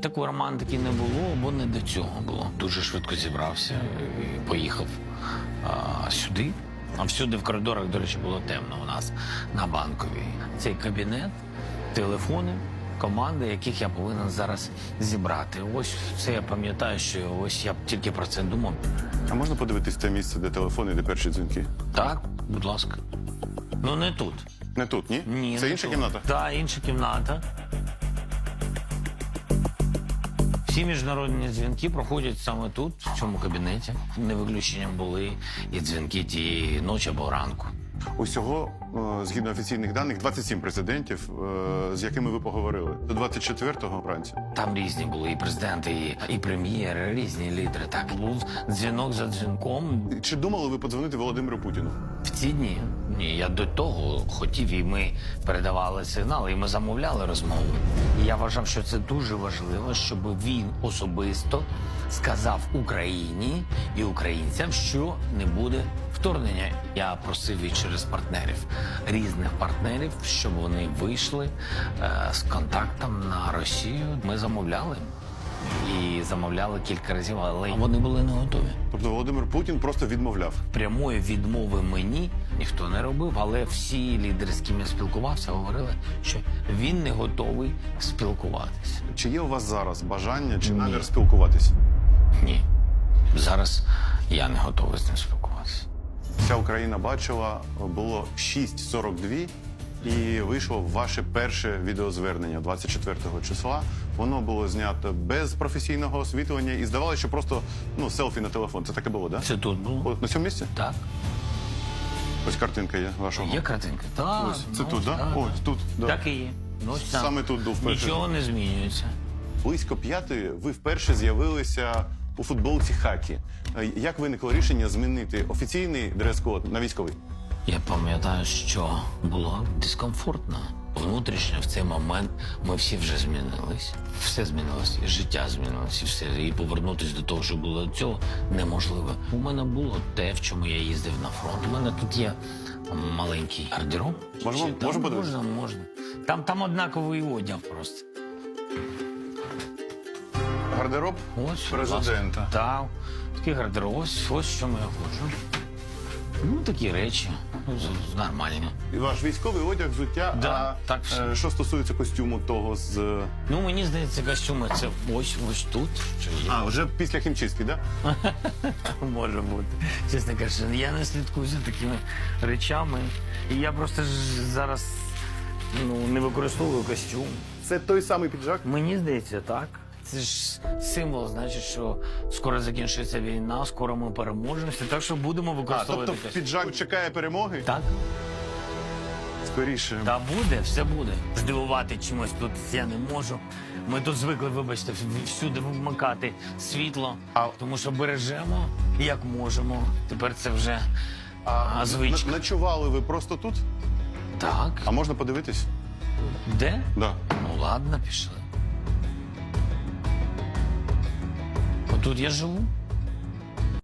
Такої романтики не було, бо не до цього було. Дуже швидко зібрався і поїхав а, сюди. А всюди в коридорах, до речі, було темно у нас на банковій. Цей кабінет, телефони, команди, яких я повинен зараз зібрати. Ось це я пам'ятаю, що ось я тільки про це думав. А можна подивитись те місце, де телефони, де перші дзвінки? Так, будь ласка. Ну не тут. Не тут, ні? Ні, Це не інша тут. кімната? Так, інша кімната. Всі міжнародні дзвінки проходять саме тут, в цьому кабінеті. Не виключенням були і дзвінки тієї ночі або ранку. Усього, е, згідно офіційних даних, 27 президентів, е, з якими ви поговорили. До 24-го вранці. Там різні були і президенти, і, і прем'єри, різні лідери. Так був дзвінок за дзвінком. Чи думали ви подзвонити Володимиру Путіну? Ці дні ні, я до того хотів, і ми передавали сигнали, і ми замовляли розмову. І я вважав, що це дуже важливо, щоб він особисто сказав Україні і українцям, що не буде вторгнення. Я просив і через партнерів різних партнерів, щоб вони вийшли е, з контактом на Росію. Ми замовляли і замовляли кілька разів, але вони були не готові. Тобто Володимир Путін просто відмовляв. Прямої відмови мені ніхто не робив, але всі лідери, з ким я спілкувався, говорили, що він не готовий спілкуватися. Чи є у вас зараз бажання чи Ні. намір спілкуватись? Ні. Зараз я не готовий з ним спілкуватися. Вся Україна бачила, було 6.42 і вийшло ваше перше відеозвернення 24 го числа. Воно було знято без професійного освітлення і здавалося, що просто ну, селфі на телефон. Це таке було, так? Да? Це тут було? От на цьому місці? Так. Ось картинка є вашого. Є картинка? Так. Ось, це ну, тут, да? так. Ось тут, да. Так і є. Ну, ось там. Саме тут був перший. Нічого не змінюється. Близько п'ятої ви вперше з'явилися у футболці хакі. Е, Як виникло рішення змінити офіційний дрес-код на військовий? Я пам'ятаю, що було дискомфортно. Внутрішньо в цей момент ми всі вже змінились. Все змінилось, і життя змінилось, і все. І повернутися до того, що було до цього, неможливо. У мене було те, в чому я їздив на фронт. У мене тут є маленький гардероб. Можемо- Чи- Та можемо можна, можна. Там, там однаковий одяг просто. Гардероб Ось, президента. Так, такий гардероб. Ось, ось чому я ходжу. Ну, такі речі. Ну, з- нормальні. І ваш військовий одяг, взуття. Да, а так все. е, що стосується костюму того з. е, Ну, мені здається, костюми це ось ось тут. Що є. А, вже після хімчистки, так? Да? Може бути. Чесно кажучи, я не слідкую за такими речами. І я просто ж зараз ну, не використовую костюм. Це той самий піджак. Мені здається, так. Це ж символ, значить, що скоро закінчиться війна, скоро ми переможемося, так що будемо А, використовувати тобто піджак чекає перемоги? Так, Скоріше. та буде, все буде. Здивувати чимось тут я не можу. Ми тут звикли, вибачте, всюди вмикати світло, А- тому що бережемо як можемо. Тепер це вже а, звичка. н- Ночували ви просто тут? Так. А можна подивитись? Де? Да. Ну ладно, пішли. Отут я живу.